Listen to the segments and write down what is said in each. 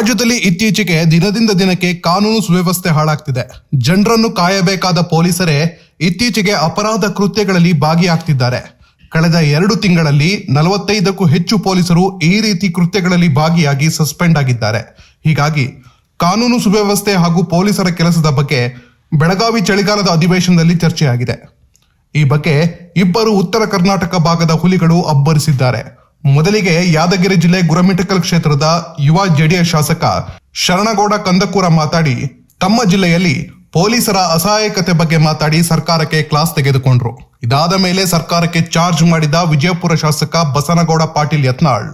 ರಾಜ್ಯದಲ್ಲಿ ಇತ್ತೀಚೆಗೆ ದಿನದಿಂದ ದಿನಕ್ಕೆ ಕಾನೂನು ಸುವ್ಯವಸ್ಥೆ ಹಾಳಾಗ್ತಿದೆ. ಜನರನ್ನು ಕಾಯಬೇಕಾದ ಪೊಲೀಸರೇ ಇತ್ತೀಚೆಗೆ ಅಪರಾಧ ಕೃತ್ಯಗಳಲ್ಲಿ ಭಾಗಿಯಾಗ್ತಿದ್ದಾರೆ. ಕಳೆದ ಎರಡು ತಿಂಗಳಲ್ಲಿ ನಲವತ್ತೈದಕ್ಕೂ ಹೆಚ್ಚು ಪೊಲೀಸರು ಈ ರೀತಿ ಕೃತ್ಯಗಳಲ್ಲಿ ಭಾಗಿಯಾಗಿ ಸಸ್ಪೆಂಡ್ ಆಗಿದ್ದಾರೆ. ಹೀಗಾಗಿ ಕಾನೂನು ಸುವ್ಯವಸ್ಥೆ ಹಾಗೂ ಪೊಲೀಸರ ಕೆಲಸದ ಬಗ್ಗೆ ಬೆಳಗಾವಿ ಚಳಿಗಾಲದ ಅಧಿವೇಶನದಲ್ಲಿ ಚರ್ಚೆಯಾಗಿದೆ. ಈ ಬಗ್ಗೆ ಇಬ್ಬರು ಉತ್ತರ ಕರ್ನಾಟಕ ಭಾಗದ ಹುಲಿಗಳು ಅಬ್ಬರಿಸಿದ್ದಾರೆ. ಮೊದಲಿಗೆ ಯಾದಗಿರಿ ಜಿಲ್ಲೆ ಗುರಮಿಟಕಲ್ ಕ್ಷೇತ್ರದ ಯುವ ಜೆಡಿಎಸ್ ಶಾಸಕ ಶರಣಗೌಡ ಕಂದಕೂರ ಮಾತಾಡಿ ತಮ್ಮ ಜಿಲ್ಲೆಯಲ್ಲಿ ಪೊಲೀಸರ ಅಸಹಾಯಕತೆ ಬಗ್ಗೆ ಮಾತಾಡಿ ಸರ್ಕಾರಕ್ಕೆ ಕ್ಲಾಸ್ ತೆಗೆದುಕೊಂಡ್ರು. ಇದಾದ ಮೇಲೆ ಸರ್ಕಾರಕ್ಕೆ ಚಾರ್ಜ್ ಮಾಡಿದ ವಿಜಯಪುರ ಶಾಸಕ ಬಸನಗೌಡ ಪಾಟೀಲ್ ಯತ್ನಾಳ್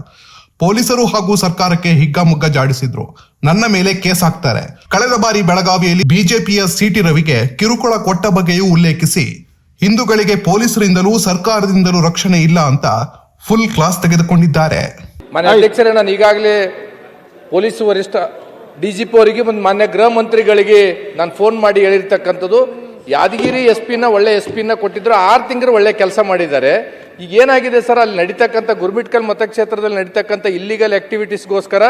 ಪೊಲೀಸರು ಹಾಗೂ ಸರ್ಕಾರಕ್ಕೆ ಹಿಗ್ಗಾಮುಗ್ಗ ಜಾಡಿಸಿದ್ರು. ನನ್ನ ಮೇಲೆ ಕೇಸ್ ಹಾಕ್ತಾರೆ. ಕಳೆದ ಬಾರಿ ಬೆಳಗಾವಿಯಲ್ಲಿ ಬಿಜೆಪಿಯ ಸಿಟಿ ರವಿಗೆ ಕಿರುಕುಳ ಕೊಟ್ಟ ಬಗ್ಗೆಯೂ ಉಲ್ಲೇಖಿಸಿ, ಹಿಂದೂಗಳಿಗೆ ಪೊಲೀಸರಿಂದಲೂ ಸರ್ಕಾರದಿಂದಲೂ ರಕ್ಷಣೆ ಇಲ್ಲ ಅಂತ ಫುಲ್ ಕ್ಲಾಸ್ ತೆಗೆದುಕೊಂಡಿದ್ದಾರೆ. ಮಾನ್ಯ ಅಧ್ಯಕ್ಷರೇ, ನಾನು ಈಗಾಗಲೇ ಪೊಲೀಸ್ ವರಿಷ್ಠ ಡಿ ಜಿ ಪಿ ಅವರಿಗೆ ಮತ್ತು ಮಾನ್ಯ ಗೃಹ ಮಂತ್ರಿಗಳಿಗೆ ನಾನು ಫೋನ್ ಮಾಡಿ ಹೇಳಿರ್ತಕ್ಕಂಥದ್ದು. ಯಾದಗಿರಿ ಎಸ್ ಪಿನ ಒಳ್ಳೆ ಎಸ್ ಪಿನ ಕೊಟ್ಟಿದ್ರು, ಆರು ತಿಂಗಳು ಒಳ್ಳೆ ಕೆಲಸ ಮಾಡಿದ್ದಾರೆ. ಈಗ ಏನಾಗಿದೆ ಸರ್, ಅಲ್ಲಿ ನಡೀತಕ್ಕಂಥ ಗುರ್ಮಿಟ್ಕಲ್ ಮತಕ್ಷೇತ್ರದಲ್ಲಿ ನಡೀತಕ್ಕಂಥ ಇಲ್ಲಿಗಲ್ ಆಕ್ಟಿವಿಟೀಸ್ಗೋಸ್ಕರ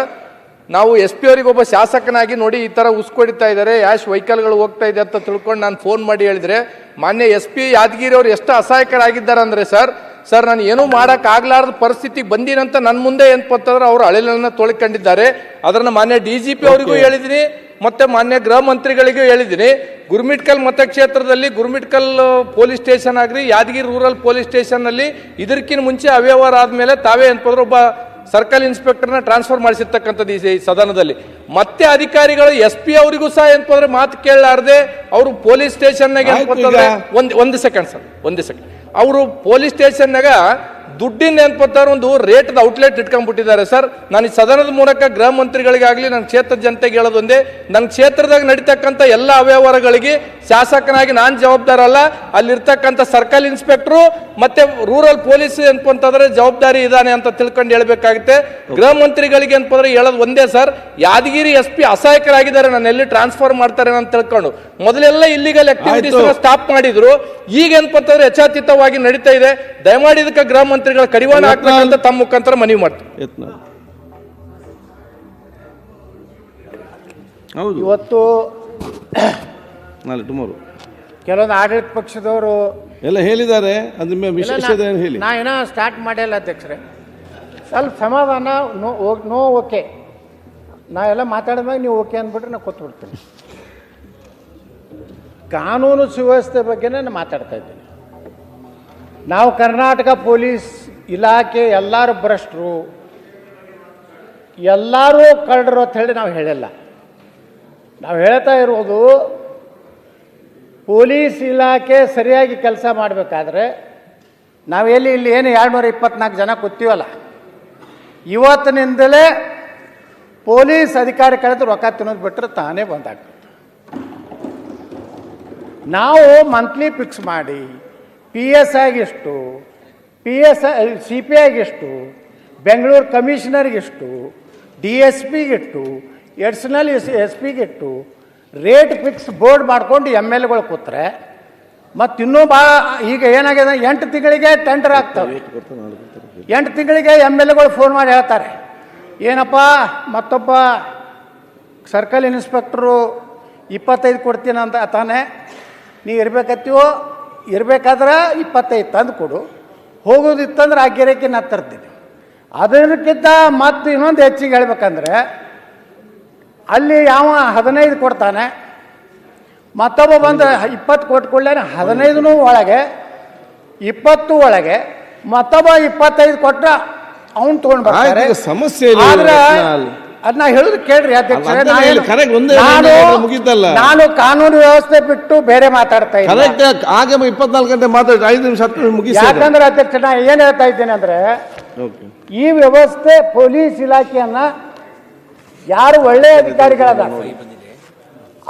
ನಾವು ಎಸ್ ಪಿ ಅವರಿಗೆ ಒಬ್ಬ ಶಾಸಕನಾಗಿ ನೋಡಿ ಈ ಥರ ಉಸ್ಕೊಡಿತಾ ಇದ್ದಾರೆ, ಯಾಶ್ ವೆಹಿಕಲ್ಗಳು ಹೋಗ್ತಾ ಇದೆ ಅಂತ ತಿಳ್ಕೊಂಡು ನಾನು ಫೋನ್ ಮಾಡಿ ಹೇಳಿದ್ರೆ, ಮಾನ್ಯ ಎಸ್ ಪಿ ಯಾದಗಿರಿ ಅವರು ಎಷ್ಟು ಅಸಹಾಯಕರಾಗಿದ್ದಾರೆ ಅಂದರೆ ಸರ್ ಸರ್ ನಾನು ಏನೂ ಮಾಡೋಕ್ಕಾಗಲಾರ್ದ ಪರಿಸ್ಥಿತಿಗೆ ಬಂದೀನಂತ ನನ್ನ ಮುಂದೆ ಏನು ಪತ್ತಂದ್ರೆ ಅವರು ಅಳಿಲನ್ನು ತೊಳ್ಕೊಂಡಿದ್ದಾರೆ. ಅದನ್ನು ಮಾನ್ಯ ಡಿ ಜಿ ಪಿ ಅವರಿಗೂ ಹೇಳಿದ್ದೀನಿ ಮತ್ತೆ ಮಾನ್ಯ ಗೃಹ ಮಂತ್ರಿಗಳಿಗೂ ಹೇಳಿದ್ದೀನಿ ಗುರ್ಮಿಟ್ಕಲ್ ಮತಕ್ಷೇತ್ರದಲ್ಲಿ ಗುರ್ಮಿಟ್ಕಲ್ ಪೊಲೀಸ್ ಸ್ಟೇಷನ್ ಆಗಲಿ ಯಾದಗಿರಿ ರೂರಲ್ ಪೊಲೀಸ್ ಸ್ಟೇಷನ್ನಲ್ಲಿ ಇದಕ್ಕಿಂತ ಮುಂಚೆ ಅವ್ಯವಹಾರ ಆದಮೇಲೆ ತಾವೇ ಏನಪ್ಪ ಒಬ್ಬ ಸರ್ಕಲ್ ಇನ್ಸ್ಪೆಕ್ಟರ್ನ ಟ್ರಾನ್ಸ್ಫರ್ ಮಾಡಿಸಿರ್ತಕ್ಕಂಥದ್ದು ಈ ಸದನದಲ್ಲಿ. ಮತ್ತೆ ಅಧಿಕಾರಿಗಳು ಎಸ್ ಪಿ ಅವರಿಗೂ ಸಹ ಏನಪ್ಪ ಅಂದ್ರೆ ಮಾತು ಕೇಳಲಾರ್ದೆ ಅವರು ಪೊಲೀಸ್ ಸ್ಟೇಷನ್ನಾಗ ಏನಪ್ಪ ಒಂದು ಒಂದು ಸೆಕೆಂಡ್ ಸರ್ ಒಂದು ಸೆಕೆಂಡ್ ಅವರು ಪೊಲೀಸ್ ಸ್ಟೇಷನ್ನಾಗ ದುಡ್ಡಿನ ಏನ್ಪತ್ತಾರ ಒಂದು ರೇಟ್ದ ಔಟ್ಲೆಟ್ ಇಟ್ಕೊಂಡ್ಬಿಟ್ಟಿದ್ದಾರೆ ಸರ್. ನಾನು ಸದನದ ಮೂಲಕ ಗೃಹ ಮಂತ್ರಿಗಳಿಗಾಗಲಿ, ನನ್ನ ಕ್ಷೇತ್ರದ ಜನತೆಗೆ ಹೇಳೋದು ಒಂದೇ ನನ್ನ ಕ್ಷೇತ್ರದಾಗ ನಡೀತಕ್ಕಂಥ ಎಲ್ಲ ಅವ್ಯವಹಾರಗಳಿಗೆ ಶಾಸಕನಾಗಿ ನಾನು ಜವಾಬ್ದಾರ ಅಲ್ಲ ಅಲ್ಲಿರ್ತಕ್ಕಂಥ ಸರ್ಕಲ್ ಇನ್ಸ್ಪೆಕ್ಟ್ರು ಮತ್ತೆ ರೂರಲ್ ಪೊಲೀಸ್ ಏನಪ್ಪ ಅಂತಂದ್ರೆ ಜವಾಬ್ದಾರಿ ಇದ್ದಾನೆ ಅಂತ ತಿಳ್ಕೊಂಡು ಹೇಳ್ಬೇಕಾಗುತ್ತೆ. ಗೃಹ ಮಂತ್ರಿಗಳಿಗೆ ಅಂತಂದ್ರೆ ಹೇಳೋದು ಒಂದೇ ಸರ್ ಯಾದಗಿರಿ ಎಸ್ ಪಿ ಅಸಹಾಯಕರಾಗಿದ್ದಾರೆ ನಾನು ಎಲ್ಲಿ ಟ್ರಾನ್ಸ್ಫರ್ ಮಾಡ್ತಾರೆ ಅಂತ ತಿಳ್ಕೊಂಡು. ಮೊದಲೆಲ್ಲ ಇಲ್ಲಿಗಲ್ ಆಕ್ಟಿವಿಟೀಸ್. ಸ್ಟಾಪ್ ಮಾಡಿದ್ರು. ಈಗ ಏನ್ಪಂತಂದ್ರೆ ಯಚಾತೀತವಾಗಿ ಯಥಾತೀತವಾಗಿ ನಡೀತಾ ಇದೆ. ದಯಮಾಡಿ ಇದಕ್ಕೆ ಗೃಹ ಮಂತ್ರಿಗಳ ಕಡಿವಾಣ ಹಾಕ್ಬೇಕಂತ ತಮ್ಮ ಮುಖಾಂತರ ಮನವಿ ಮಾಡ್ತಾರೆ ಹೌದು. ಇವತ್ತು ನಾಳೆ ಟುಮಾರೋ ಕೆಲವೊಂದು ಆಡಳಿತ ಪಕ್ಷದವರು ಎಲ್ಲ ಹೇಳಿದ್ದಾರೆ ಅದ್ರ ಮೇಲೆ ಏನು ಹೇಳಿ? ನಾ ಏನೋ ಸ್ಟಾರ್ಟ್ ಮಾಡಿಲ್ಲ ಅಧ್ಯಕ್ಷರೇ. ಸ್ವಲ್ಪ ಸಮಾಧಾನ ನೋ ನೋ ಓಕೆ. ನಾ ಎಲ್ಲ ಮಾತಾಡಿದ್ಮೇಲೆ ನೀವು ಓಕೆ ಅಂದ್ಬಿಟ್ರೆ ನಾ ಕೊತ್ಬಿಡ್ತೀನಿ ಕಾನೂನು ಸುವ್ಯವಸ್ಥೆ ಬಗ್ಗೆ ನಾನು ಮಾತಾಡ್ತಾ ಇದ್ದೀನಿ. ನಾವು ಕರ್ನಾಟಕ ಪೊಲೀಸ್ ಇಲಾಖೆ ಎಲ್ಲರೂ ಭ್ರಷ್ಟರು. ಎಲ್ಲರೂ ಕಳ್ಳರು ಅಂತ ಹೇಳಿ ನಾವು ಹೇಳಿಲ್ಲ. ನಾವು ಹೇಳ್ತಾ ಇರೋದು ಪೊಲೀಸ್ ಇಲಾಖೆ ಸರಿಯಾಗಿ ಕೆಲಸ ಮಾಡಬೇಕಾದ್ರೆ ನಾವೆಲ್ಲಿ ಇಲ್ಲಿ ಏನು ಎರಡು ನೂರ ಇಪ್ಪತ್ನಾಲ್ಕು ಜನ ಕೂತೀವಲ್ಲ. ಇವತ್ತಿನಿಂದಲೇ ಪೊಲೀಸ್ ಅಧಿಕಾರಿ ಕಳೆದು ರೊಕ್ಕ ತಿನ್ನೋದು ಬಿಟ್ಟರೆ ತಾನೇ ಬಂದಾಗ್ತದೆ ನಾವು ಮಂತ್ಲಿ ಫಿಕ್ಸ್ ಮಾಡಿ ಪಿ ಎಸ್ ಆಗಿಷ್ಟು ಪಿ ಎಸ್ ಸಿ ಪಿ ಆಗಿಷ್ಟು ಬೆಂಗಳೂರು ಕಮಿಷನರ್ಗಿಷ್ಟು ಡಿ ಎಸ್ ಪಿಗಿಟ್ಟು ಎಡ್ಸ್ನಲ್ ಎಸ್ ಎಸ್ ಪಿಗಿಟ್ಟು ರೇಟ್ ಫಿಕ್ಸ್ ಬೋರ್ಡ್ ಮಾಡ್ಕೊಂಡು ಎಂ ಎಲ್ ಎಗಳು ಕೂತ್ರೆ, ಮತ್ತು ಇನ್ನೂ ಭಾಳ ಈಗ ಏನಾಗಿದೆ, ಎಂಟು ತಿಂಗಳಿಗೆ ಟೆಂಡರ್ ಆಗ್ತವೆ. ಎಂಟು ತಿಂಗಳಿಗೆ ಎಂ ಎಲ್ ಎಗಳು ಫೋನ್ ಮಾಡಿ ಹೇಳ್ತಾರೆ. ಏನಪ್ಪ, ಮತ್ತೊಬ್ಬ ಸರ್ಕಲ್ ಇನ್ಸ್ಪೆಕ್ಟ್ರು ಇಪ್ಪತ್ತೈದು ಕೊಡ್ತೀನಿ ಅಂತ ತಾನೆ ನೀ ಇರ್ಬೇಕತ್ತೀವೋ, ಇರಬೇಕಾದ್ರೆ ಇಪ್ಪತ್ತೈದು ತಂದು ಕೊಡು. ಹೋಗೋದಿತ್ತಂದ್ರೆ ಆ ಗಿರಕಿನ ನಾ ತರ್ತೀನಿ ಅದಕ್ಕಿಂತ ಮತ್ತು ಇನ್ನೊಂದು ಹೆಚ್ಚಿಗೆ ಹೇಳ್ಬೇಕಂದ್ರೆ ಅಲ್ಲಿ ಯಾವ ಹದಿನೈದು ಕೊಡ್ತಾನೆ. ಮತ್ತೊಬ್ಬ ಬಂದು ಇಪ್ಪತ್ತು ಕೊಟ್ಟು ಕೂಡಲೇ ಹದಿನೈದನೂ ಒಳಗೆ ಇಪ್ಪತ್ತು ಒಳಗೆ ಮತ್ತೊಬ್ಬ ಇಪ್ಪತ್ತೈದು ಕೊಟ್ಟ ಅವ್ನು ತಗೊಂಡ್ಬರ್ತಾರೆ ಸಮಸ್ಯೆ ಆದ್ರೆ ಅದನ್ನ ಹೇಳುದು ಕೇಳ್ರಿ ಅಧ್ಯಕ್ಷ ನಾನು- ಕಾನೂನು ವ್ಯವಸ್ಥೆ ಬಿಟ್ಟು ಬೇರೆ ಮಾತಾಡ್ತಾ ಇದ್ದೀನಿ ಆಗ ಇಪ್ಪತ್ನಾಲ್ಕು ಗಂಟೆ ಮಾತಾಡಿ ಐದು ನಿಮಿಷ ಹತ್ತು ಮುಗಿಸಿ ಯಾಕಂದ್ರೆ ಅಧ್ಯಕ್ಷ ನಾ ಏನ್ ಹೇಳ್ತಾ ಇದ್ದೇನೆ ಅಂದ್ರೆ ಈ ವ್ಯವಸ್ಥೆ ಪೊಲೀಸ್ ಇಲಾಖೆಯನ್ನ ಯಾರು ಒಳ್ಳೆಯ ಅಧಿಕಾರಿಗಳಾದ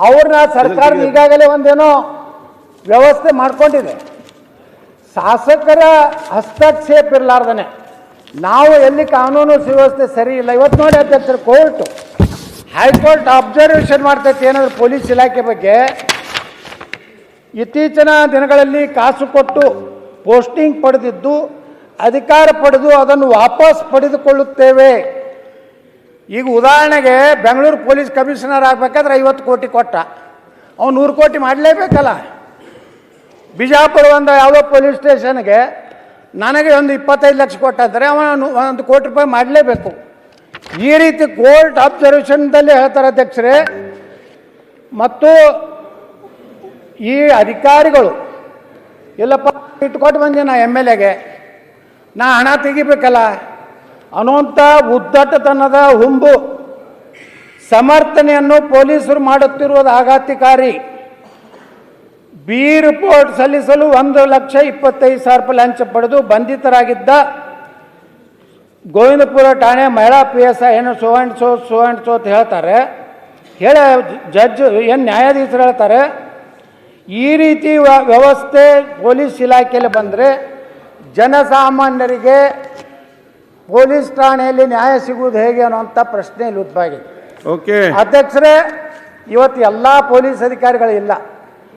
ಅವ್ರನ್ನ ಸರ್ಕಾರ ಈಗಾಗಲೇ ಒಂದೇನೋ ವ್ಯವಸ್ಥೆ ಮಾಡ್ಕೊಂಡಿದೆ. ಶಾಸಕರ ಹಸ್ತಕ್ಷೇಪ ಇರಲಾರ್ದನೆ ನಾವು ಎಲ್ಲಿ ಕಾನೂನು ಸುವ್ಯವಸ್ಥೆ ಸರಿ ಇಲ್ಲ. ಇವತ್ತು ನೋಡಿ ಅಧ್ಯಕ್ಷರು ಕೋರ್ಟ್ ಹೈಕೋರ್ಟ್ ಅಬ್ಸರ್ವೇಷನ್ ಮಾಡ್ತೈತಿ. ಏನಾದ್ರು ಪೊಲೀಸ್ ಇಲಾಖೆ ಬಗ್ಗೆ ಇತ್ತೀಚಿನ ದಿನಗಳಲ್ಲಿ ಕಾಸು ಕೊಟ್ಟು ಪೋಸ್ಟಿಂಗ್ ಪಡೆದಿದ್ದು ಅಧಿಕಾರ ಪಡೆದು ಅದನ್ನು ವಾಪಸ್ ಪಡೆದುಕೊಳ್ಳುತ್ತೇವೆ. ಈಗ ಉದಾಹರಣೆಗೆ ಬೆಂಗಳೂರು ಪೊಲೀಸ್ ಕಮಿಷನರ್ ಆಗ್ಬೇಕಾದ್ರೆ ಐವತ್ತು ಕೋಟಿ ಕೊಟ್ಟ. ಅವ್ನು ನೂರು ಕೋಟಿ ಮಾಡಲೇಬೇಕಲ್ಲ. ಬಿಜಾಪುರ ಒಂದು ಯಾವುದೋ ಪೊಲೀಸ್ ಸ್ಟೇಷನ್ಗೆ ನನಗೆ ಒಂದು ಇಪ್ಪತ್ತೈದು ಲಕ್ಷ ಕೊಟ್ಟಂದರೆ ಅವನು ಒಂದು ಕೋಟಿ ರೂಪಾಯಿ ಮಾಡಲೇಬೇಕು. ಈ ರೀತಿ ಕೋರ್ಟ್ ಅಬ್ಸರ್ವೇಷನ್ದಲ್ಲಿ ಹೇಳ್ತಾರೆ ಅಧ್ಯಕ್ಷರೇ, ಮತ್ತು ಈ ಅಧಿಕಾರಿಗಳು, ಎಲ್ಲಪ್ಪ ಇಟ್ಕೊಟ್ಟು ಬಂದೆ ನಾ ಎಂ ಎಲ್ ಎಗೆ, ನಾ ಹಣ ತೆಗಿಬೇಕಲ್ಲ. ಅನ್ನೋಂಥ ಉದ್ದಟತನದ ಹುಂಬು ಸಮರ್ಥನೆಯನ್ನು ಪೊಲೀಸರು ಮಾಡುತ್ತಿರುವುದು ಆಘಾತಕಾರಿ. ಬಿ ರಿಪೋರ್ಟ್ ಸಲ್ಲಿಸಲು ಒಂದು ಲಕ್ಷ ಇಪ್ಪತ್ತೈದು ಸಾವಿರ ರೂಪಾಯಿ ಲಂಚ ಪಡೆದು ಬಂಧಿತರಾಗಿದ್ದ ಗೋವಿಂದಪುರ ಠಾಣೆ ಮಹಿಳಾ ಪಿ ಎಸ್ ಐ ಏನು so and so so and so ಅಂತ ಹೇಳ್ತಾರೆ. ಹೇಳ, ಜಡ್ಜ್, ಏನು ನ್ಯಾಯಾಧೀಶರು ಹೇಳ್ತಾರೆ, ಈ ರೀತಿ ವ್ಯವಸ್ಥೆ ಪೊಲೀಸ್ ಇಲಾಖೆಯಲ್ಲಿ ಬಂದರೆ ಜನಸಾಮಾನ್ಯರಿಗೆ ಪೊಲೀಸ್ ಠಾಣೆಯಲ್ಲಿ ನ್ಯಾಯ ಸಿಗುವುದು ಹೇಗೆ ಅನ್ನುವಂಥ ಪ್ರಶ್ನೆ ಇಲ್ಲಿ ಉದ್ಭವಾಗಿದೆ ಓಕೆ ಅಧ್ಯಕ್ಷರೇ ಇವತ್ತು ಎಲ್ಲ ಪೊಲೀಸ್ ಅಧಿಕಾರಿಗಳು ಇಲ್ಲ.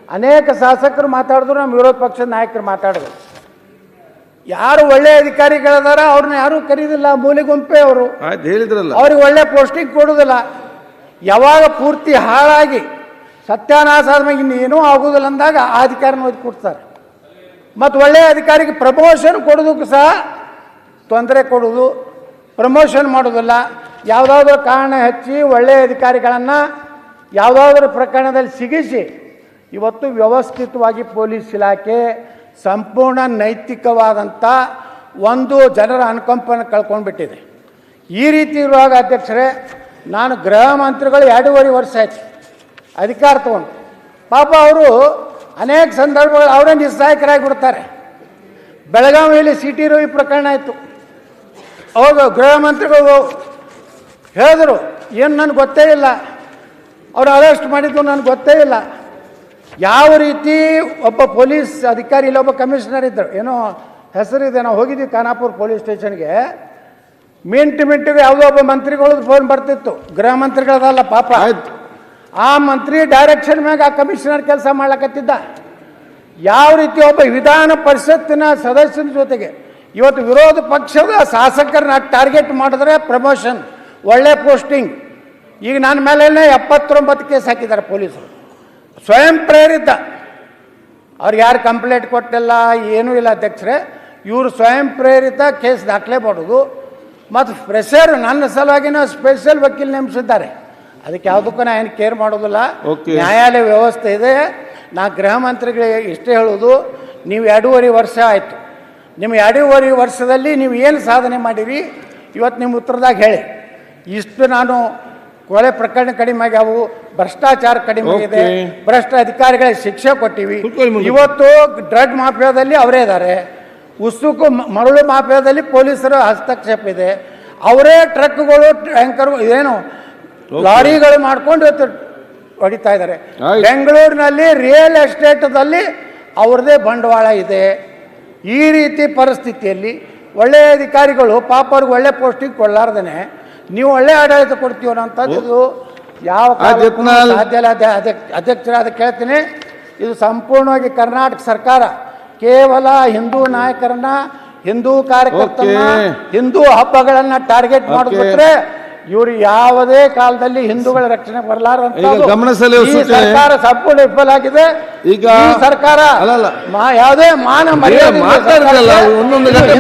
ಅನೇಕ ಶಾಸಕರು ಮಾತಾಡಿದ್ರು ನಮ್ಮ ವಿರೋಧ ಪಕ್ಷದ ನಾಯಕರು ಮಾತಾಡಿದ್ರು. ಯಾರು ಒಳ್ಳೆ ಅಧಿಕಾರಿಗಳಿದಾರ ಅವ್ರನ್ನ ಯಾರೂ ಕರೀದಿಲ್ಲ ಮೂಲೆಗುಂಪೆ ಅವರು. ಆಯ್ತು ಹೇಳಿದ್ರಲ್ಲ. ಅವ್ರಿಗೆ ಒಳ್ಳೆ ಪೋಸ್ಟಿಂಗ್ ಕೊಡುವುದಿಲ್ಲ. ಯಾವಾಗ ಪೂರ್ತಿ ಹಾಳಾಗಿ ಸತ್ಯಾನಾಶ ಆದ್ಮೇಲೆ ಇನ್ನೇನೂ ಆಗೋದಿಲ್ಲ ಅಂದಾಗ ಆ ಅಧಿಕಾರಿನ ಒಯ್ದು ಕೊಡ್ತಾರೆ ಮತ್ತು ಒಳ್ಳೆಯ ಅಧಿಕಾರಿಗೆ ಪ್ರಮೋಷನ್ ಕೊಡೋದಕ್ಕೂ ಸಹ ತೊಂದರೆ ಕೊಡುವುದು ಪ್ರಮೋಷನ್ ಮಾಡೋದಿಲ್ಲ ಯಾವುದಾದ್ರೂ ಕಾರಣ ಹಚ್ಚಿ ಒಳ್ಳೆಯ ಅಧಿಕಾರಿಗಳನ್ನು ಯಾವುದಾದ್ರೂ ಪ್ರಕರಣದಲ್ಲಿ ಸಿಗಿಸಿ, ಇವತ್ತು ವ್ಯವಸ್ಥಿತವಾಗಿ ಪೊಲೀಸ್ ಇಲಾಖೆ ಸಂಪೂರ್ಣ ನೈತಿಕವಾದಂಥ ಒಂದು ಜನರ ಅನುಕಂಪನ ಕಳ್ಕೊಂಡ್ಬಿಟ್ಟಿದೆ. ಈ ರೀತಿ ಇರುವಾಗ ಅಧ್ಯಕ್ಷರೇ, ನಾನು ಗೃಹ ಮಂತ್ರಿಗಳು ಎರಡೂವರೆ ವರ್ಷ ಆಯ್ತು, ಅಧಿಕಾರ ತಗೊಂಡು. ಪಾಪ ಅವರು ಅನೇಕ ಸಂದರ್ಭಗಳು ಅವರೇ ನಿಸ್ಸಹಾಯಕರಾಗಿ ಬಿಡ್ತಾರೆ. ಬೆಳಗಾವಿಯಲ್ಲಿ ಸಿಟಿ ರವಿ ಪ್ರಕರಣ ಆಯಿತು. ಅವಾಗ ಗೃಹ ಮಂತ್ರಿಗಳು ಹೇಳಿದರು ಏನು ನನಗೆ ಗೊತ್ತೇ ಇಲ್ಲ. ಅವ್ರು ಅರೆಸ್ಟ್ ಮಾಡಿದ್ದು ನನಗೆ ಗೊತ್ತೇ ಇಲ್ಲ. ಯಾವ ರೀತಿ ಒಬ್ಬ ಪೊಲೀಸ್ ಅಧಿಕಾರಿ ಇಲ್ಲ ಒಬ್ಬ ಕಮಿಷನರ್ ಇದ್ದರು. ಏನೋ ಹೆಸರಿದೆ ನಾವು ಹೋಗಿದ್ವಿ ಖಾನಾಪುರ ಪೊಲೀಸ್ ಸ್ಟೇಷನ್ಗೆ. ಮಿಂಟು ಮಿಂಟಿಗೆ ಯಾವುದೋ ಒಬ್ಬ ಮಂತ್ರಿಗಳದ್ದು ಫೋನ್ ಬರ್ತಿತ್ತು. ಗೃಹ ಮಂತ್ರಿಗಳದಲ್ಲ ಪಾಪ. ಆಯ್ತು. ಆ ಮಂತ್ರಿ ಡೈರೆಕ್ಷನ್ ಮ್ಯಾಗ ಆ ಕಮಿಷನರ್ ಕೆಲಸ ಮಾಡ್ಲಕತ್ತಿದ್ದ. ಯಾವ ರೀತಿ ಒಬ್ಬ ವಿಧಾನ ಪರಿಷತ್ತಿನ ಸದಸ್ಯನ ಜೊತೆಗೆ ಇವತ್ತು ವಿರೋಧ ಪಕ್ಷದ ಶಾಸಕರನ್ನ ಟಾರ್ಗೆಟ್ ಮಾಡಿದ್ರೆ ಪ್ರಮೋಷನ್ ಒಳ್ಳೆ ಪೋಸ್ಟಿಂಗ್. ಈಗ ನನ್ನ ಮೇಲೆ ಎಪ್ಪತ್ತೊಂಬತ್ತು ಕೇಸ್ ಹಾಕಿದ್ದಾರೆ ಪೊಲೀಸರು. ಸ್ವಯಂ ಪ್ರೇರಿತ. ಅವ್ರಿಗೆ ಯಾರು ಕಂಪ್ಲೇಂಟ್ ಕೊಟ್ಟಿಲ್ಲ ಏನೂ ಇಲ್ಲ ಅಧ್ಯಕ್ಷರೇ. ಇವರು ಸ್ವಯಂ ಪ್ರೇರಿತ ಕೇಸ್ ದಾಖಲೆ ಮಾಡೋದು ಮತ್ತು ಫ್ರೆಷರ್ ನನ್ನ ಸಲುವಾಗಿನ ಸ್ಪೆಷಲ್ ವಕೀಲ್ ನೇಮಿಸಿದ್ದಾರೆ. ಅದಕ್ಕೆ ಯಾವುದಕ್ಕೂ ನಾ ಏನು ಕೇರ್ ಮಾಡೋದಿಲ್ಲ. ನ್ಯಾಯಾಲಯ ವ್ಯವಸ್ಥೆ ಇದೆ. ನಾ ಗೃಹ ಮಂತ್ರಿಗಳಿಗೆ ಇಷ್ಟೇ ಹೇಳೋದು ನೀವು ಎರಡೂವರೆ ವರ್ಷ ಆಯಿತು. ನಿಮ್ಮ ಎರಡೂವರೆ ವರ್ಷದಲ್ಲಿ ನೀವು ಏನು ಸಾಧನೆ ಮಾಡಿರಿ? ಇವತ್ತು ನಿಮ್ಮ ಉತ್ತರದಾಗ ಹೇಳಿ. ಇಷ್ಟು ನಾನು ಕೊಲೆ ಪ್ರಕರಣ ಕಡಿಮೆ ಆಗ್ಯಾವು ಭ್ರಷ್ಟಾಚಾರ ಕಡಿಮೆ ಆಗಿದೆ ಭ್ರಷ್ಟ ಅಧಿಕಾರಿಗಳಿಗೆ ಶಿಕ್ಷೆ ಕೊಟ್ಟಿವಿ. ಇವತ್ತು ಡ್ರಗ್ ಮಾಫಿಯಾದಲ್ಲಿ ಅವರೇ ಇದ್ದಾರೆ. ಉಸುಕು ಮರಳು ಮಾಫಿಯಾದಲ್ಲಿ ಪೊಲೀಸರ ಹಸ್ತಕ್ಷೇಪ ಇದೆ. ಅವರೇ ಟ್ರಕ್ಗಳು ಟ್ಯಾಂಕರ್ ಏನು. ಲಾರಿಗಳು ಮಾಡ್ಕೊಂಡು ಇವತ್ತು ಹೊಡಿತಾ ಇದ್ದಾರೆ. ಬೆಂಗಳೂರಿನಲ್ಲಿ ರಿಯಲ್ ಎಸ್ಟೇಟ್ದಲ್ಲಿ ಅವ್ರದ್ದೇ ಬಂಡವಾಳ ಇದೆ. ಈ ರೀತಿ ಪರಿಸ್ಥಿತಿಯಲ್ಲಿ ಒಳ್ಳೆಯ ಅಧಿಕಾರಿಗಳು ಪಾಪ ಅವ್ರಿಗೆ ಒಳ್ಳೆ ಪೋಸ್ಟಿಂಗ್ ಕೊಡಲಾರ್ದೇನೆ ನೀವು ಒಳ್ಳೆ ಆಡಳಿತ ಕೊಡ್ತೀವೋ ಅಂತದ್ದು ಯಾವ. ಸಾಧ್ಯ ಇಲ್ಲ ಅಧ್ಯ- ಅಧ್ಯಕ್ಷ ಅಧ್ಯಕ್ಷರಾದ ಕೇಳ್ತೀನಿ ಇದು ಸಂಪೂರ್ಣವಾಗಿ ಕರ್ನಾಟಕ ಸರ್ಕಾರ ಕೇವಲ ಹಿಂದೂ ನಾಯಕರನ್ನ ಹಿಂದೂ ಕಾರ್ಯಕರ್ತರನ್ನ ಹಿಂದೂ ಹಬ್ಬಗಳನ್ನ ಟಾರ್ಗೆಟ್. ಮಾಡಿಬಿಟ್ರೆ ಇವರು ಯಾವುದೇ ಕಾಲದಲ್ಲಿ ಹಿಂದೂಗಳ ರಕ್ಷಣೆ ಈ ಸರ್ಕಾರ ಸಂಪೂರ್ಣ ವಿಫಲ ಆಗಿದೆ. ಈಗ ಸರ್ಕಾರ ಯಾವುದೇ ಮಾನ ಮರ್ಯಾದೆ ಮಾತಾಡಿದ್ರಲ್ಲ ಒಂದೊಂದು ಗಂಟೆ